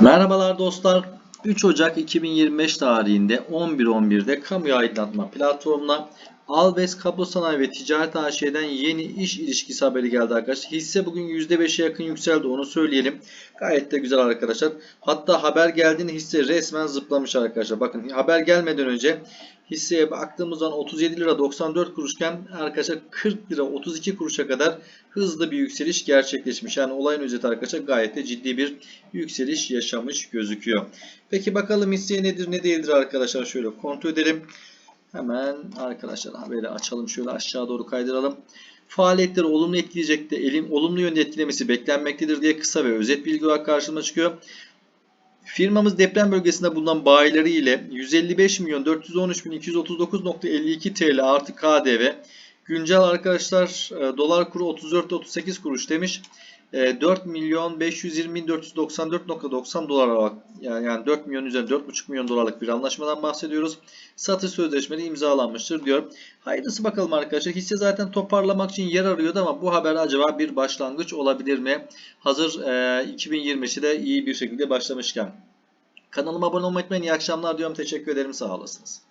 Merhabalar dostlar. 3 Ocak 2025 tarihinde 11.11'de kamu aydınlatma platformuna Alves Kablo Sanayi ve Ticaret AŞ'den yeni iş ilişkisi haberi geldi arkadaşlar. Hisse bugün %5'e yakın yükseldi onu söyleyelim. Gayet de güzel arkadaşlar. Hatta haber geldiğinde hisse resmen zıplamış arkadaşlar. Bakın haber gelmeden önce hisseye baktığımız zaman 37 lira 94 kuruşken arkadaşlar 40 lira 32 kuruşa kadar hızlı bir yükseliş gerçekleşmiş. Yani olayın özeti arkadaşlar gayet de ciddi bir yükseliş yaşamış gözüküyor. Peki bakalım hisseye nedir ne değildir arkadaşlar şöyle kontrol edelim. Hemen arkadaşlar haberi açalım şöyle aşağı doğru kaydıralım. Faaliyetleri olumlu etkileyecek de elin olumlu yönde etkilemesi beklenmektedir diye kısa ve özet bilgi olarak karşıma çıkıyor. Firmamız deprem bölgesinde bulunan bayileri ile 155 milyon 413 bin 239.52 TL artı KDV güncel arkadaşlar e, dolar kuru 34.38 kuruş demiş. E, 4 milyon 520 bin 494.90 dolar olarak yani, yani 4 milyon üzerinde 4,5 milyon dolarlık bir anlaşmadan bahsediyoruz. Satış sözleşmeleri imzalanmıştır diyor. Hayırlısı bakalım arkadaşlar. Hisse zaten toparlamak için yer arıyordu ama bu haber acaba bir başlangıç olabilir mi? Hazır e, 2023'i de iyi bir şekilde başlamışken. Kanalıma abone olmayı unutmayın. İyi akşamlar diyorum. Teşekkür ederim. Sağ olasınız.